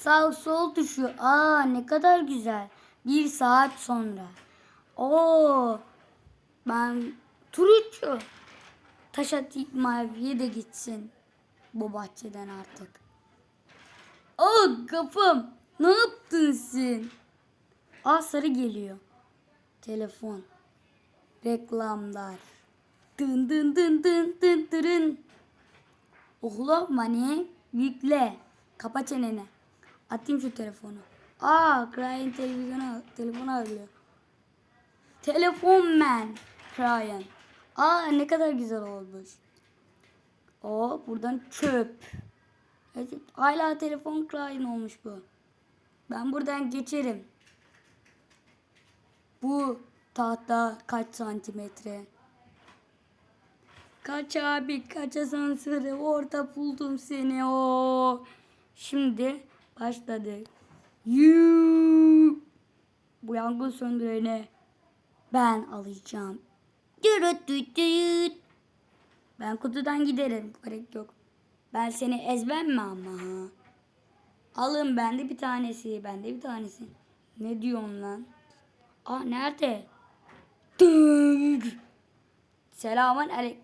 Sağ sol tuşu. Aa ne kadar güzel. Bir saat sonra. Oo. Ben turuncu. Taş atayım maviye de gitsin. Bu bahçeden artık. Oh kafam. Ne yaptın sen? Aa sarı geliyor. Telefon. Reklamlar. Dın dın dın dın dın dırın. Oğlum mani yükle. Kapa çeneni. Atayım şu telefonu. Aa Cry'in televizyonu telefonu arıyor. Telefon man. Cry'in. Aa ne kadar güzel olmuş. O buradan çöp. Hala telefon Cry'in olmuş bu. Ben buradan geçerim. Bu tahta kaç santimetre? Kaç abi kaç asansörü orada buldum seni o. Şimdi başladı. Yuu. Bu yangın söndüreni ben alacağım. Ben kutudan giderim. Gerek yok. Ben seni ezmem mi ama? Alın bende bir tanesi. Bende bir tanesi. Ne diyorsun lan? Aa nerede? Ding. Selamun aleyküm.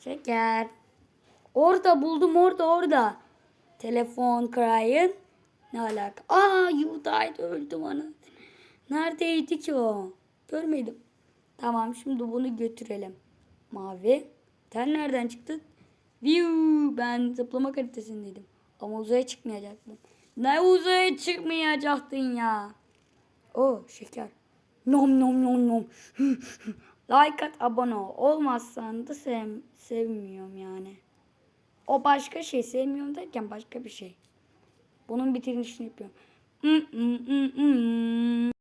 Şeker. Orada buldum orada orada. Telefon crying. Ne alaka? Aa you died öldüm ana. Neredeydi ki o? Görmedim. Tamam şimdi bunu götürelim. Mavi. Sen nereden çıktın? View. Ben zıplama kalitesindeydim. Ama uzaya çıkmayacaktım. Ne uzaya çıkmayacaktın ya? O şeker. Nom nom nom nom. like at abone ol. Olmazsan da sev, sevmiyorum yani. O başka şey. Sevmiyorum derken başka bir şey. Bunun bitirilişini yapıyorum. Mm, mm, mm, mm.